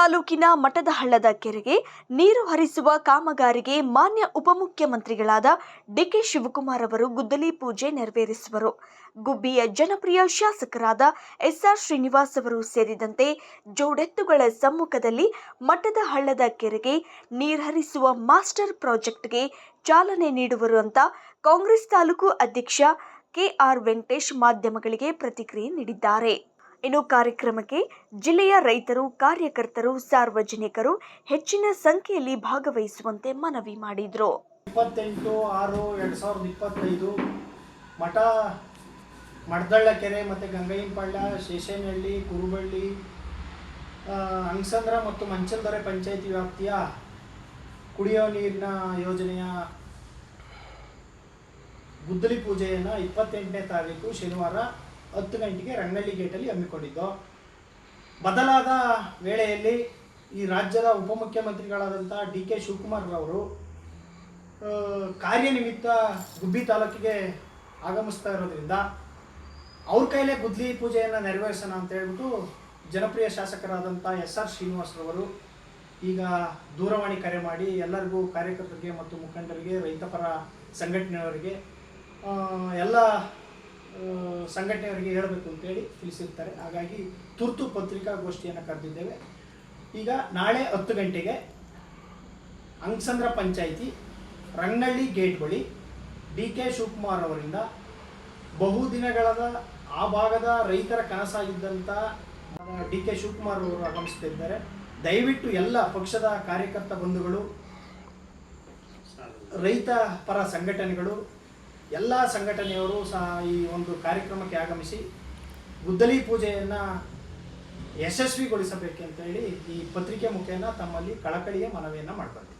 ತಾಲೂಕಿನ ಮಠದಹಳ್ಳದ ಕೆರೆಗೆ ನೀರು ಹರಿಸುವ ಕಾಮಗಾರಿಗೆ ಮಾನ್ಯ ಉಪಮುಖ್ಯಮಂತ್ರಿಗಳಾದ ಡಿಕೆ ಶಿವಕುಮಾರ್ ಅವರು ಗುದ್ದಲಿ ಪೂಜೆ ನೆರವೇರಿಸುವರು. ಗುಬ್ಬಿಯ ಜನಪ್ರಿಯ ಶಾಸಕರಾದ ಎಸ್ಆರ್ ಶ್ರೀನಿವಾಸ್ ಅವರು ಸೇರಿದಂತೆ ಜೋಡೆತ್ತುಗಳ ಸಮ್ಮುಖದಲ್ಲಿ ಮಠದ ಹಳ್ಳದ ಕೆರೆಗೆ ನೀರು ಹರಿಸುವ ಮಾಸ್ಟರ್ ಪ್ರಾಜೆಕ್ಟ್ಗೆ ಚಾಲನೆ ನೀಡುವರು ಅಂತ ಕಾಂಗ್ರೆಸ್ ತಾಲೂಕು ಅಧ್ಯಕ್ಷ ಕೆಆರ್ ವೆಂಕಟೇಶ್ ಮಾಧ್ಯಮಗಳಿಗೆ ಪ್ರತಿಕ್ರಿಯೆ ನೀಡಿದ್ದಾರೆ. ಇನ್ನು ಕಾರ್ಯಕ್ರಮಕ್ಕೆ ಜಿಲ್ಲೆಯ ರೈತರು, ಕಾರ್ಯಕರ್ತರು, ಸಾರ್ವಜನಿಕರು ಹೆಚ್ಚಿನ ಸಂಖ್ಯೆಯಲ್ಲಿ ಭಾಗವಹಿಸುವಂತೆ ಮನವಿ ಮಾಡಿದರು. ಇಪ್ಪತ್ತೆಂಟು, ಆರು, ಎರಡು ಸಾವಿರದ ಇಪ್ಪತ್ತೈದು ಮಠ, ಮಡ್ದಳ್ಳ ಕೆರೆ ಮತ್ತು ಗಂಗೈನಪಳ್ಳ ಶೇಷನಹಳ್ಳಿ, ಕುರುಬಳ್ಳಿ ಅಂಗಸಂದ್ರ ಮತ್ತು ಮಂಚಲ್ದೊರೆ ಪಂಚಾಯಿತಿ ವ್ಯಾಪ್ತಿಯ ಕುಡಿಯೋ ನೀರಿನ ಯೋಜನೆಯ ಗುದ್ದಲಿ ಪೂಜೆಯನ್ನು ಇಪ್ಪತ್ತೆಂಟನೇ ತಾರೀಕು ಶನಿವಾರ ಹತ್ತು ಗಂಟೆಗೆ ರಂಗಳ್ಳಿ ಗೇಟಲ್ಲಿ ಹಮ್ಮಿಕೊಂಡಿದ್ದು. ಬದಲಾದ ವೇಳೆಯಲ್ಲಿ ಈ ರಾಜ್ಯದ ಉಪಮುಖ್ಯಮಂತ್ರಿಗಳಾದಂಥ ಡಿ ಕೆ ಶಿವಕುಮಾರ್ ಅವರು ಆ, ಕಾರ್ಯನಿಮಿತ್ತ ಗುಬ್ಬಿ ತಾಲೂಕಿಗೆ ಆಗಮಿಸ್ತಾ ಇರೋದ್ರಿಂದ ಅವ್ರ ಕೈಲೇ ಗುದ್ಲಿ ಪೂಜೆಯನ್ನು ನೆರವೇರಿಸೋಣ ಅಂತ ಹೇಳ್ಬಿಟ್ಟು ಜನಪ್ರಿಯ ಶಾಸಕರಾದಂಥ ಎಸ್ ಆರ್ ಶ್ರೀನಿವಾಸರವರು ಈಗ ದೂರವಾಣಿ ಕರೆ ಮಾಡಿ ಎಲ್ಲರಿಗೂ ಕಾರ್ಯಕರ್ತರಿಗೆ ಮತ್ತು ಮುಖಂಡರಿಗೆ ರೈತಪರ ಸಂಘಟನೆಯವರಿಗೆ ಎಲ್ಲ ಸಂಘಟನೆಯವರಿಗೆ ಹೇಳಬೇಕು ಅಂತೇಳಿ ತಿಳಿಸಿರ್ತಾರೆ. ಹಾಗಾಗಿ ತುರ್ತು ಪತ್ರಿಕಾಗೋಷ್ಠಿಯನ್ನು ಕರೆದಿದ್ದೇವೆ. ಈಗ ನಾಳೆ ಹತ್ತು ಗಂಟೆಗೆ ಅಂಗಸಂದ್ರ ಪಂಚಾಯಿತಿ, ರಂಗಳ್ಳಿ ಗೇಟ್ ಬಳಿ ಡಿ ಕೆ ಶಿವಕುಮಾರ್ ಅವರಿಂದ ಬಹುದಿನಗಳದ ಆ ಭಾಗದ ರೈತರ ಕನಸಾಗಿದ್ದಂಥ ಡಿ ಕೆ ಶಿವಕುಮಾರ್ ಅವರು ಆಗಮಿಸುತ್ತಿದ್ದಾರೆ ದಯವಿಟ್ಟು ಎಲ್ಲ ಪಕ್ಷದ ಕಾರ್ಯಕರ್ತ ಬಂಧುಗಳು, ರೈತ ಪರ ಸಂಘಟನೆಗಳು ಎಲ್ಲ ಸಂಘಟನೆಯವರು ಸಹ ಈ ಒಂದು ಕಾರ್ಯಕ್ರಮಕ್ಕೆ ಆಗಮಿಸಿ ಗುದ್ದಲಿ ಪೂಜೆಯನ್ನು ಯಶಸ್ವಿಗೊಳಿಸಬೇಕೆಂತ ಹೇಳಿ ಈ ಪತ್ರಿಕೆ ಮುಖೇನ ತಮ್ಮಲ್ಲಿ ಕಳಕಳಿಯ ಮನವಿಯನ್ನು ಮಾಡ್ಕೊಳ್ತೀವಿ